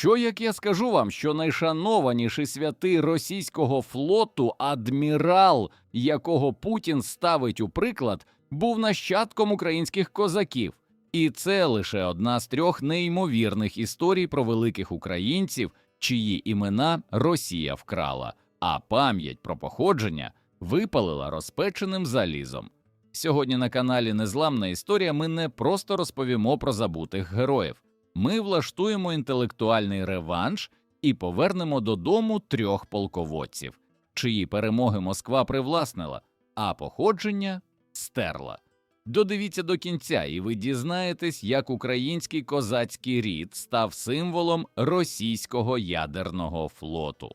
Що як я скажу вам, що найшанованіший святий російського флоту адмірал, якого Путін ставить у приклад, був нащадком українських козаків, і це лише одна з трьох неймовірних історій про великих українців, чиї імена Росія вкрала, а пам'ять про походження випалила розпеченим залізом. Сьогодні на каналі Незламна історія ми не просто розповімо про забутих героїв. Ми влаштуємо інтелектуальний реванш і повернемо додому трьох полководців, чиї перемоги Москва привласнила, а походження стерла. Додивіться до кінця, і ви дізнаєтесь, як український козацький рід став символом російського ядерного флоту.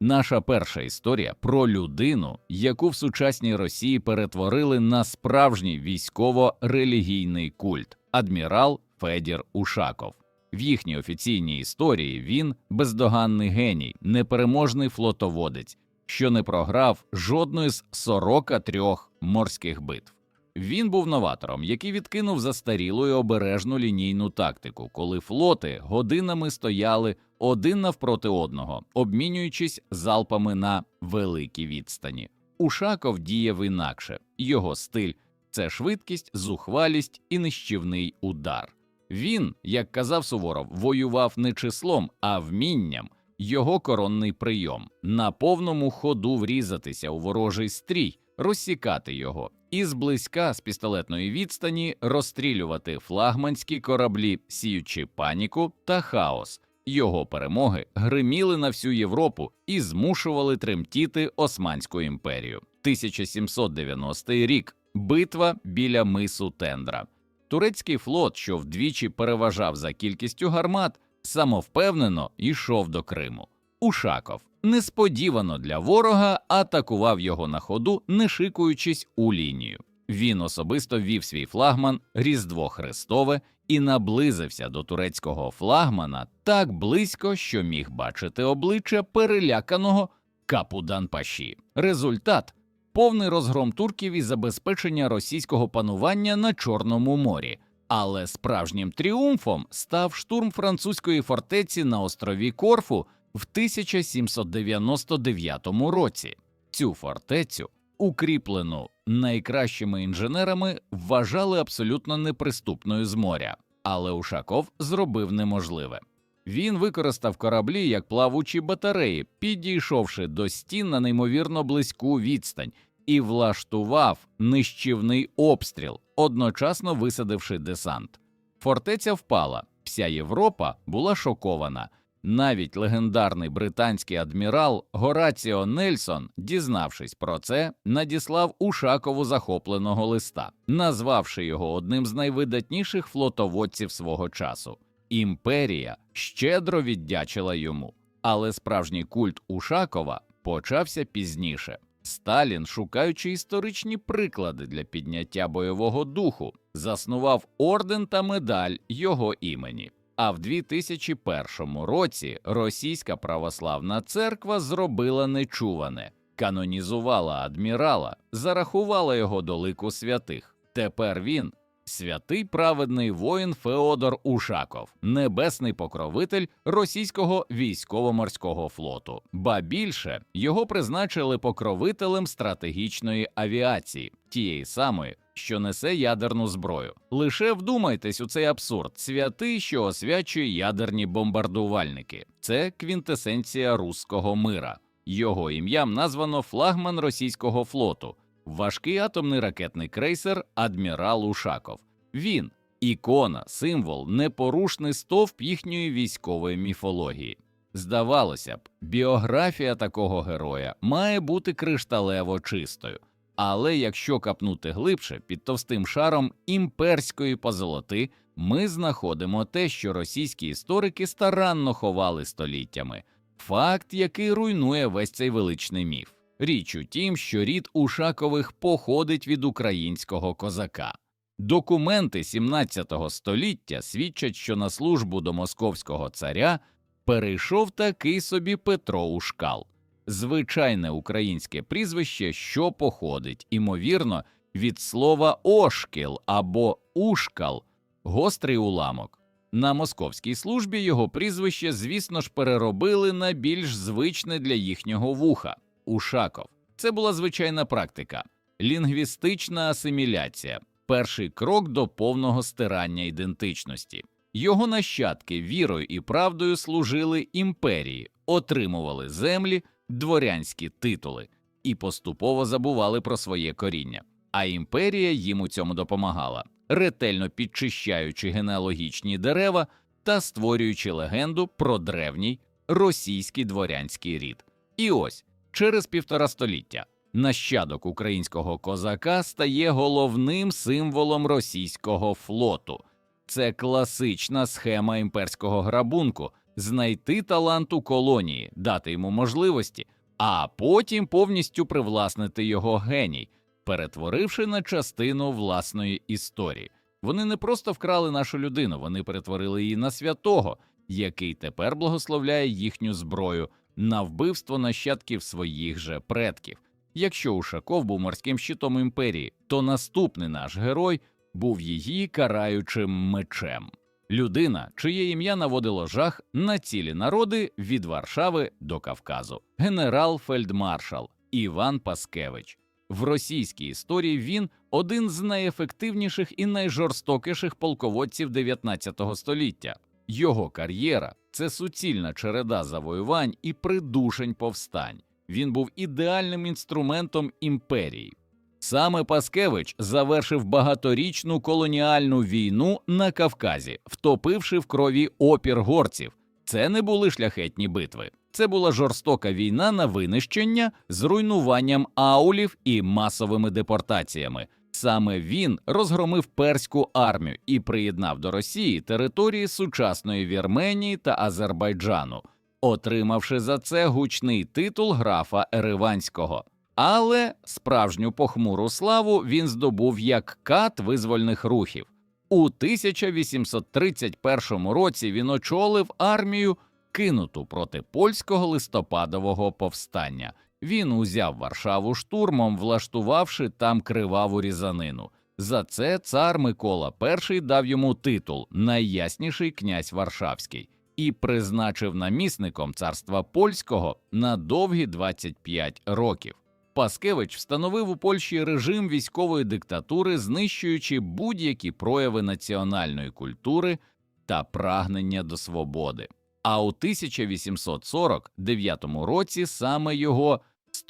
Наша перша історія про людину, яку в сучасній Росії перетворили на справжній військово-релігійний культ адмірал Федір Ушаков. В їхній офіційній історії він бездоганний геній, непереможний флотоводець, що не програв жодної з 43 морських битв. Він був новатором, який відкинув застарілу і обережну лінійну тактику, коли флоти годинами стояли один навпроти одного, обмінюючись залпами на великі відстані. Ушаков діяв інакше, його стиль це швидкість, зухвалість і нищівний удар. Він, як казав Суворов, воював не числом, а вмінням. Його коронний прийом на повному ходу врізатися у ворожий стрій, розсікати його і зблизька з пістолетної відстані розстрілювати флагманські кораблі, сіючи паніку та хаос. Його перемоги гриміли на всю Європу і змушували тремтіти Османську імперію. 1790 рік битва біля мису Тендра. Турецький флот, що вдвічі переважав за кількістю гармат, самовпевнено йшов до Криму. Ушаков несподівано для ворога атакував його на ходу, не шикуючись у лінію. Він особисто вів свій флагман Різдво Христове і наблизився до турецького флагмана так близько, що міг бачити обличчя переляканого Капудан Паші. Результат повний розгром турків і забезпечення російського панування на Чорному морі. Але справжнім тріумфом став штурм французької фортеці на острові Корфу в 1799 році. Цю фортецю, укріплену найкращими інженерами, вважали абсолютно неприступною з моря, але Ушаков зробив неможливе. Він використав кораблі як плавучі батареї, підійшовши до стін на неймовірно близьку відстань, і влаштував нищівний обстріл, одночасно висадивши десант. Фортеця впала, вся Європа була шокована. Навіть легендарний британський адмірал Гораціо Нельсон, дізнавшись про це, надіслав Ушакову захопленого листа, назвавши його одним з найвидатніших флотоводців свого часу. Імперія щедро віддячила йому, але справжній культ Ушакова почався пізніше. Сталін, шукаючи історичні приклади для підняття бойового духу, заснував орден та медаль його імені. А в 2001 році Російська православна церква зробила нечуване, канонізувала адмірала, зарахувала його до лику святих. Тепер він святий праведний воїн Феодор Ушаков, небесний покровитель російського військово-морського флоту. Ба більше його призначили покровителем стратегічної авіації, тієї самої, що несе ядерну зброю. Лише вдумайтесь у цей абсурд: святий, що освячує ядерні бомбардувальники. Це квінтесенція руського мира. Його ім'ям названо флагман російського флоту. Важкий атомний ракетний крейсер Адмірал Ушаков. Він ікона, символ, непорушний стовп їхньої військової міфології. Здавалося б, біографія такого героя має бути кришталево чистою. Але якщо капнути глибше під товстим шаром імперської позолоти, ми знаходимо те, що російські історики старанно ховали століттями, факт, який руйнує весь цей величний міф. Річ у тім, що рід Ушакових походить від українського козака. Документи 17 століття свідчать, що на службу до московського царя перейшов такий собі Петро Ушкал, звичайне українське прізвище, що походить, імовірно, від слова ошкіл або ушкал, гострий уламок. На московській службі його прізвище, звісно ж, переробили на більш звичне для їхнього вуха Ушаков. Це була звичайна практика, лінгвістична асиміляція, перший крок до повного стирання ідентичності. Його нащадки вірою і правдою служили імперії, отримували землі, дворянські титули і поступово забували про своє коріння. А імперія їм у цьому допомагала, ретельно підчищаючи генеалогічні дерева та створюючи легенду про древній російський дворянський рід. І ось через півтора століття нащадок українського козака стає головним символом російського флоту. Це класична схема імперського грабунку знайти талант у колонії, дати йому можливості, а потім повністю привласнити його геній, перетворивши на частину власної історії. Вони не просто вкрали нашу людину, вони перетворили її на святого, який тепер благословляє їхню зброю на вбивство нащадків своїх же предків. Якщо Ушаков був морським щитом імперії, то наступний наш герой був її караючим мечем. Людина, чиє ім'я наводило жах на цілі народи від Варшави до Кавказу, генерал-фельдмаршал Іван Паскевич. В російській історії він один з найефективніших і найжорстокіших полководців 19 століття. Його кар'єра це суцільна череда завоювань і придушень повстань. Він був ідеальним інструментом імперії. Саме Паскевич завершив багаторічну колоніальну війну на Кавказі, втопивши в крові опір горців. Це не були шляхетні битви. Це була жорстока війна на винищення з руйнуванням аулів і масовими депортаціями. Саме він розгромив перську армію і приєднав до Росії території сучасної Вірменії та Азербайджану, отримавши за це гучний титул графа Ереванського. Але справжню похмуру славу він здобув як кат визвольних рухів. У 1831 році він очолив армію, кинуту проти польського листопадового повстання. Він узяв Варшаву штурмом, влаштувавши там криваву різанину. За це цар Микола І дав йому титул найясніший князь Варшавський і призначив намісником царства польського на довгі 25 років. Паскевич встановив у Польщі режим військової диктатури, знищуючи будь-які прояви національної культури та прагнення до свободи. А у 1849 році саме його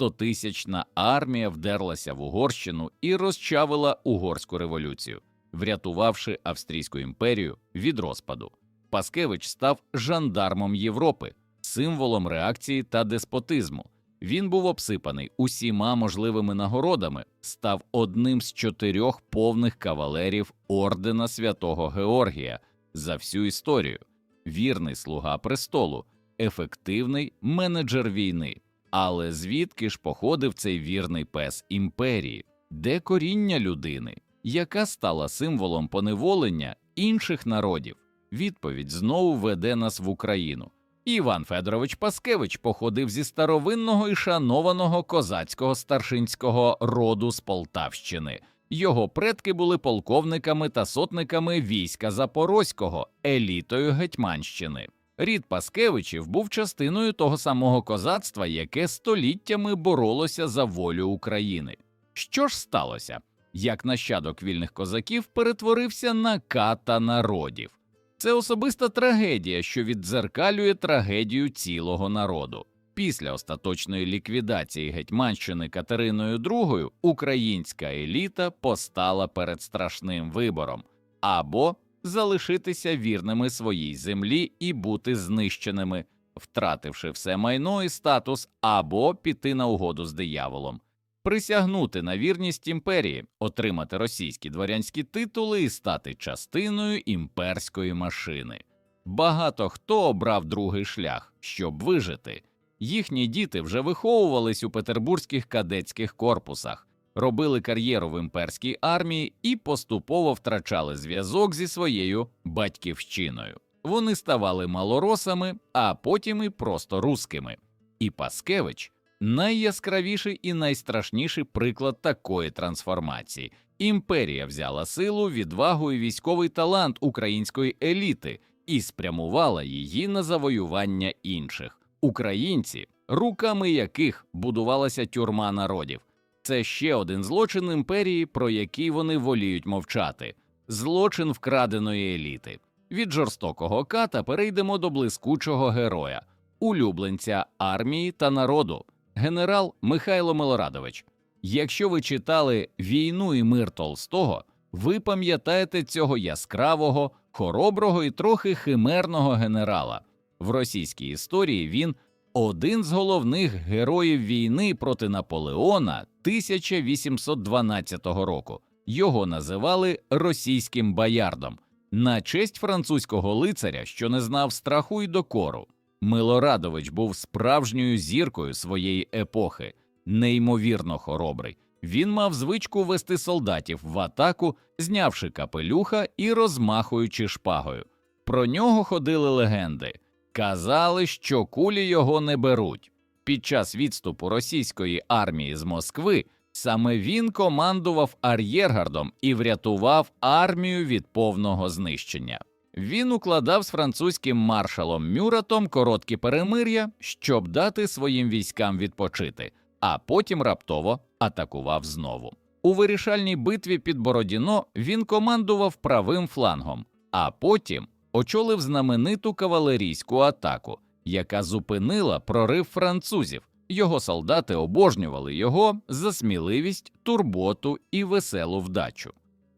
стотисячна армія вдерлася в Угорщину і розчавила угорську революцію, врятувавши Австрійську імперію від розпаду. Паскевич став жандармом Європи, символом реакції та деспотизму. Він був обсипаний усіма можливими нагородами, став одним з чотирьох повних кавалерів ордена святого Георгія за всю історію, вірний слуга престолу, ефективний менеджер війни. Але звідки ж походив цей вірний пес імперії, де коріння людини, яка стала символом поневолення інших народів? Відповідь знову веде нас в Україну. Іван Федорович Паскевич походив зі старовинного і шанованого козацького старшинського роду з Полтавщини. Його предки були полковниками та сотниками війська Запорозького, елітою Гетьманщини. Рід Паскевичів був частиною того самого козацтва, яке століттями боролося за волю України. Що ж сталося? Як нащадок вільних козаків перетворився на ката народів? Це особиста трагедія, що віддзеркалює трагедію цілого народу. Після остаточної ліквідації Гетьманщини Катериною II українська еліта постала перед страшним вибором або залишитися вірними своїй землі і бути знищеними, втративши все майно і статус, або піти на угоду з дияволом присягнути на вірність імперії, отримати російські дворянські титули і стати частиною імперської машини. Багато хто обрав другий шлях, щоб вижити. Їхні діти вже виховувались у петербурзьких кадетських корпусах, робили кар'єру в імперській армії і поступово втрачали зв'язок зі своєю батьківщиною. Вони ставали малоросами, а потім і просто рускими. І Паскевич найяскравіший і найстрашніший приклад такої трансформації. Імперія взяла силу, відвагу і військовий талант української еліти і спрямувала її на завоювання інших українці, руками яких будувалася тюрма народів. Це ще один злочин імперії, про який вони воліють мовчати злочин вкраденої еліти. Від жорстокого ката перейдемо до блискучого героя, улюбленця армії та народу, генерал Михайло Милорадович. Якщо ви читали Війну і мир Толстого, ви пам'ятаєте цього яскравого, хороброго і трохи химерного генерала. В російській історії він один з головних героїв війни проти Наполеона 1812 року. Його називали російським боярдом на честь французького лицаря, що не знав страху й докору. Милорадович був справжньою зіркою своєї епохи, неймовірно хоробрий. Він мав звичку вести солдатів в атаку, знявши капелюха і розмахуючи шпагою. Про нього ходили легенди. Казали, що кулі його не беруть. Під час відступу російської армії з Москви саме він командував ар'єргардом і врятував армію від повного знищення. Він укладав з французьким маршалом Мюратом короткі перемир'я, щоб дати своїм військам відпочити, а потім раптово атакував знову. У вирішальній битві під Бородіно він командував правим флангом, а потім очолив знамениту кавалерійську атаку, яка зупинила прорив французів. Його солдати обожнювали його за сміливість, турботу і веселу вдачу.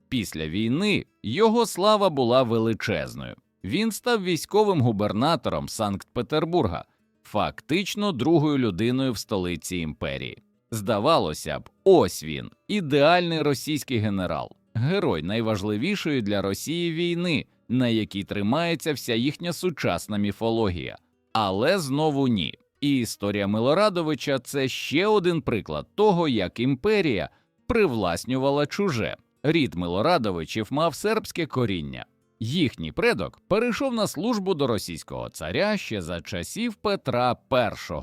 Після війни його слава була величезною. Він став військовим губернатором Санкт-Петербурга, фактично другою людиною в столиці імперії. Здавалося б, ось він, ідеальний російський генерал, герой найважливішої для Росії війни, на якій тримається вся їхня сучасна міфологія. Але знову ні. І історія Милорадовича це ще один приклад того, як імперія привласнювала чуже. Рід Милорадовичів мав сербське коріння. Їхній предок перейшов на службу до російського царя ще за часів Петра І.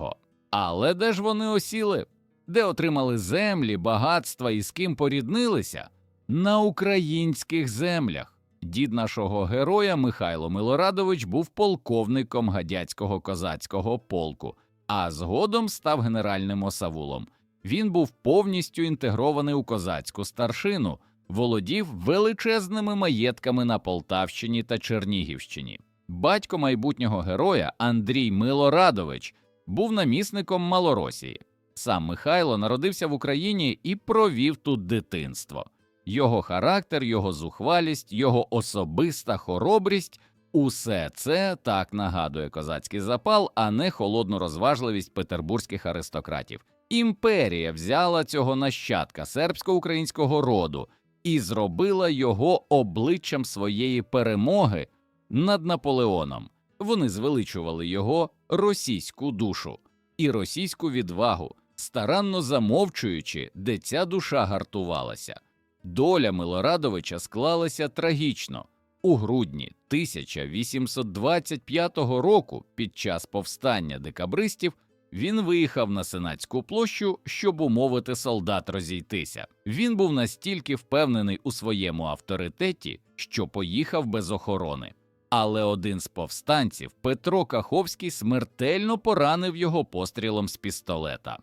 Але де ж вони осіли? Де отримали землі, багатства і з ким поріднилися? На українських землях. Дід нашого героя Михайло Милорадович був полковником гадяцького козацького полку, а згодом став генеральним осавулом. Він був повністю інтегрований у козацьку старшину, володів величезними маєтками на Полтавщині та Чернігівщині. Батько майбутнього героя Андрій Милорадович був намісником Малоросії. Сам Михайло народився в Україні і провів тут дитинство. Його характер, його зухвалість, його особиста хоробрість усе це так нагадує козацький запал, а не холодну розважливість петербурзьких аристократів. Імперія взяла цього нащадка сербсько-українського роду і зробила його обличчям своєї перемоги над Наполеоном. Вони звеличували його російську душу і російську відвагу, старанно замовчуючи, де ця душа гартувалася. Доля Милорадовича склалася трагічно. У грудні 1825 року, під час повстання декабристів, він виїхав на Сенатську площу, щоб умовити солдат розійтися. Він був настільки впевнений у своєму авторитеті, що поїхав без охорони. Але один з повстанців, Петро Каховський, смертельно поранив його пострілом з пістолета.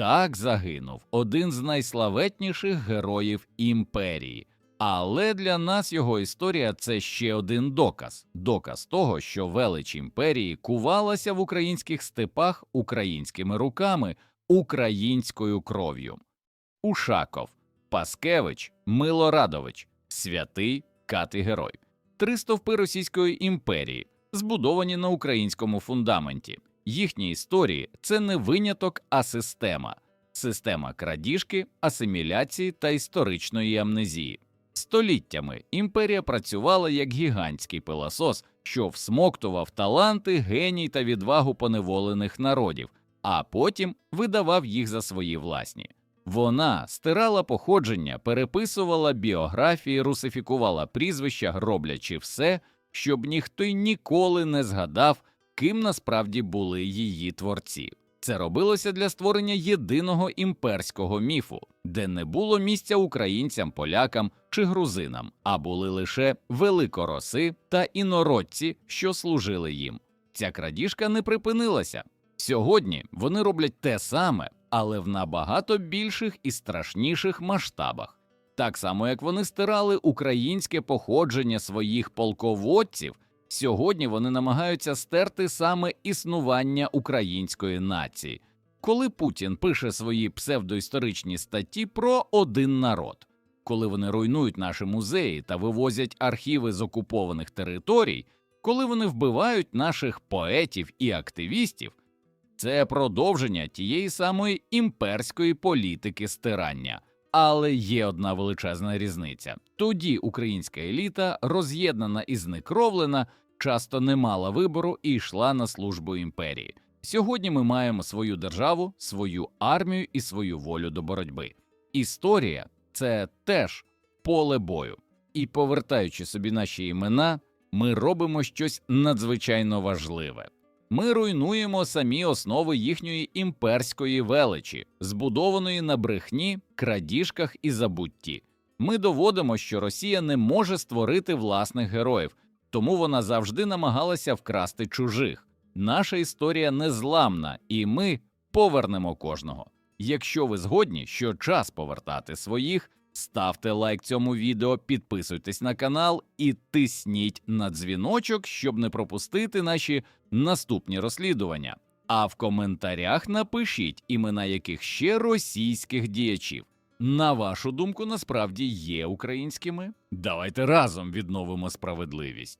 Так загинув один з найславетніших героїв імперії. Але для нас його історія це ще один доказ доказ того, що велич імперії кувалася в українських степах українськими руками, українською кров'ю. Ушаков, Паскевич, Милорадович, святий кати герой, три стовпи Російської імперії, збудовані на українському фундаменті. Їхні історії це не виняток, а система система крадіжки, асиміляції та історичної амнезії. Століттями імперія працювала як гігантський пилосос, що всмоктував таланти, геній та відвагу поневолених народів, а потім видавав їх за свої власні. Вона стирала походження, переписувала біографії, русифікувала прізвища, роблячи все, щоб ніхто й ніколи не згадав, ким насправді були її творці. Це робилося для створення єдиного імперського міфу, де не було місця українцям, полякам чи грузинам, а були лише великороси та інородці, що служили їм. Ця крадіжка не припинилася. Сьогодні вони роблять те саме, але в набагато більших і страшніших масштабах. Так само, як вони стирали українське походження своїх полководців, сьогодні вони намагаються стерти саме існування української нації. Коли Путін пише свої псевдоісторичні статті про один народ, коли вони руйнують наші музеї та вивозять архіви з окупованих територій, коли вони вбивають наших поетів і активістів, це продовження тієї самої імперської політики стирання. Але є одна величезна різниця: тоді українська еліта, роз'єднана і знекровлена, часто не мала вибору і йшла на службу імперії. Сьогодні ми маємо свою державу, свою армію і свою волю до боротьби. Історія це теж поле бою. І повертаючи собі наші імена, ми робимо щось надзвичайно важливе. Ми руйнуємо самі основи їхньої імперської величі, збудованої на брехні, крадіжках і забутті. Ми доводимо, що Росія не може створити власних героїв, тому вона завжди намагалася вкрасти чужих. Наша історія незламна, і ми повернемо кожного. Якщо ви згодні, що час повертати своїх, ставте лайк цьому відео, підписуйтесь на канал і тисніть на дзвіночок, щоб не пропустити наші наступні розслідування. А в коментарях напишіть імена яких ще російських діячів. На вашу думку, насправді є українськими? Давайте разом відновимо справедливість.